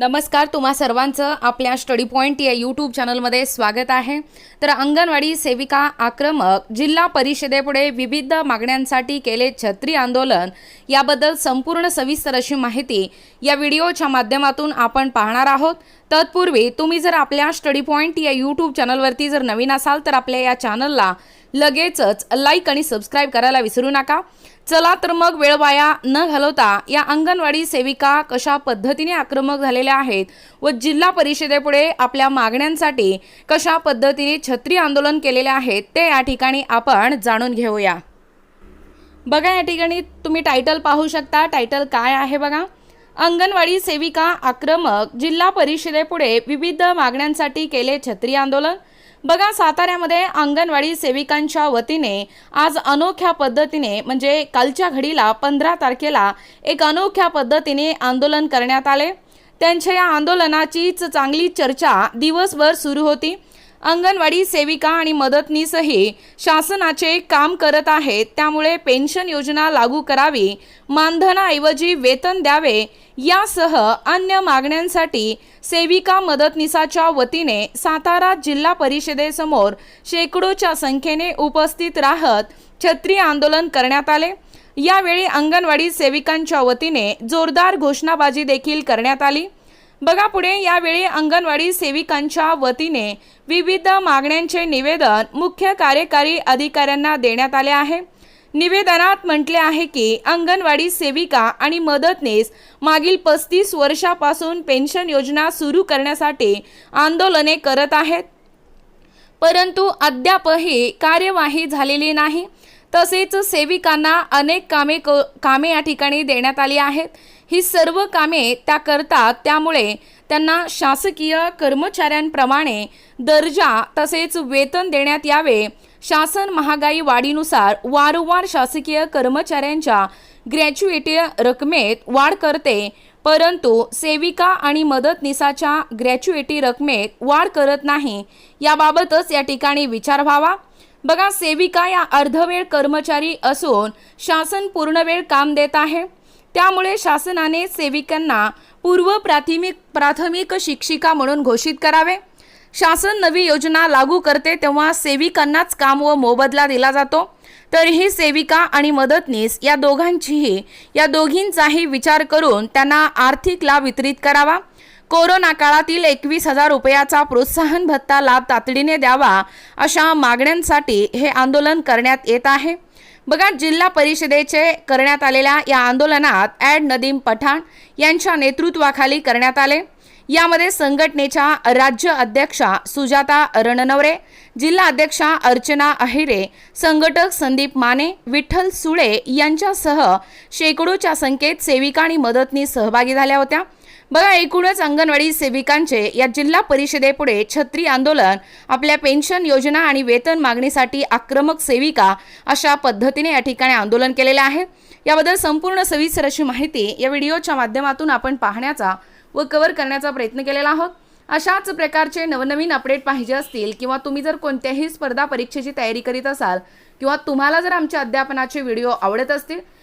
नमस्कार तुम्हा सर्वांचं आपल्या स्टडी पॉईंट या यूट्यूब चॅनलमध्ये स्वागत आहे. तर अंगणवाडी सेविका आक्रमक जिल्हा परिषदेपुढे विविध मागण्यांसाठी केले छत्री आंदोलन याबद्दल संपूर्ण सविस्तर अशी माहिती या व्हिडिओच्या माध्यमातून आपण पाहणार आहोत. तत्पूर्वी तुम्ही जर आपल्या स्टडी पॉईंट या यूट्यूब चॅनलवरती जर नवीन असाल तर आपल्या या चॅनलला लगेचच लाईक आणि सबस्क्राईब करायला विसरू नका. चला तर मग वेळ वाया न घालवता या अंगणवाडी सेविका कशा पद्धतीने आक्रमक झालेल्या आहेत व जिल्हा परिषदेपुढे आपल्या मागण्यांसाठी कशा पद्धतीने छत्री आंदोलन केलेले आहेत ते या ठिकाणी आपण जाणून घेऊया. बघा या ठिकाणी तुम्ही टायटल पाहू शकता. टायटल काय आहे बघा? अंगणवाडी सेविका आक्रमक जिल्हा परिषदेपुढे विविध मागण्यांसाठी केले छत्री आंदोलन. बघा साताऱ्यामध्ये अंगणवाडी सेविकांच्या वतीने आज अनोख्या पद्धतीने म्हणजे कालच्या घडीला पंधरा तारखेला एक अनोख्या पद्धतीने आंदोलन करण्यात आले. त्यांच्या या आंदोलनाचीच चांगली चर्चा दिवसभर सुरू होती. अंगणवाडी सेविका आणि मदतनीसही शासनाचे काम करत आहेत. त्यामुळे पेन्शन योजना लागू करावी मानधनाऐवजी वेतन द्यावे यासह अन्य मागण्यांसाठी सेविका मदतनीसाच्या वतीने सातारा जिल्हा परिषदेसमोर शेकडोच्या संख्येने उपस्थित राहत छत्री आंदोलन करण्यात आले. यावेळी अंगणवाडी सेविकांच्या वतीने जोरदार घोषणाबाजी देखील करण्यात आली. बघा पुढे यावेळी अंगणवाडी सेविकांच्या वतीने विविध मागण्यांचे निवेदन मुख्य कार्यकारी अधिकाऱ्यांना देण्यात आले आहे. निवेदनात म्हटले आहे की अंगणवाडी सेविका आणि मदतनीस मागील पस्तीस वर्षापासून पेन्शन योजना सुरू करण्यासाठी आंदोलने करत आहेत. परंतु अद्यापही कार्यवाही झालेली नाही. तसेच सेविकांना अनेक कामे क कामे या ठिकाणी देण्यात आली आहेत. ही सर्व कामे त्या करतात त्यामुळे त्यांना शासकीय कर्मचाऱ्यांप्रमाणे दर्जा तसेच वेतन देण्यात यावे. शासन महागाई वाढीनुसार वारंवार शासकीय कर्मचाऱ्यांच्या ग्रॅच्युएटी रकमेत वाढ करते परंतु सेविका आणि मदतनीसाच्या ग्रॅच्युएटी रकमेत वाढ करत नाही. याबाबतच या ठिकाणी विचार व्हावा. बघा सेविका या अर्धवेळ कर्मचारी असून शासन पूर्णवेळ काम देत आहे. त्यामुळे शासनाने सेविकांना पूर्व प्राथमिक प्राथमिक शिक्षिका म्हणून घोषित करावे. शासन नवी योजना लागू करते तेव्हा सेविकांनाच काम व मोबदला दिला जातो. तरीही सेविका आणि मदतनीस या दोघांचीही या दोघींचाही विचार करून त्यांना आर्थिक लाभ वितरित करावा. कोरोना काळातील एकवीस हजार रुपयाचा प्रोत्साहन भत्ता लाभ तातडीने द्यावा अशा मागण्यांसाठी हे आंदोलन करण्यात येत आहे. बघा जिल्हा परिषदेचे करण्यात आलेल्या या आंदोलनात ॲड नदीम पठाण यांच्या नेतृत्वाखाली करण्यात आले. यामध्ये संघटनेच्या राज्य अध्यक्षा सुजाता रणनवरे जिल्हा अध्यक्षा अर्चना अहिरे संघटक संदीप माने विठ्ठल सुळे यांच्यासह शेकडोच्या संख्येत सेविका आणि मदतनीस सहभागी झाल्या होत्या. बघा एकूणच अंगणवाडी सेविकांचे या जिल्हा परिषदेपुढे छत्री आंदोलन आपल्या पेन्शन योजना आणि वेतन मागणीसाठी आक्रमक सेविका अशा पद्धतीने या ठिकाणी आंदोलन केलेले आहे. याबद्दल संपूर्ण सविस्तर अशी माहिती या व्हिडिओच्या माध्यमातून आपण पाहण्याचा व कव्हर करण्याचा प्रयत्न केलेला आहोत. अशाच प्रकारचे नवनवीन अपडेट पाहिजे असतील किंवा तुम्ही जर कोणत्याही स्पर्धा परीक्षेची तयारी करीत असाल किंवा तुम्हाला जर आमच्या अध्यापनाचे व्हिडिओ आवडत असतील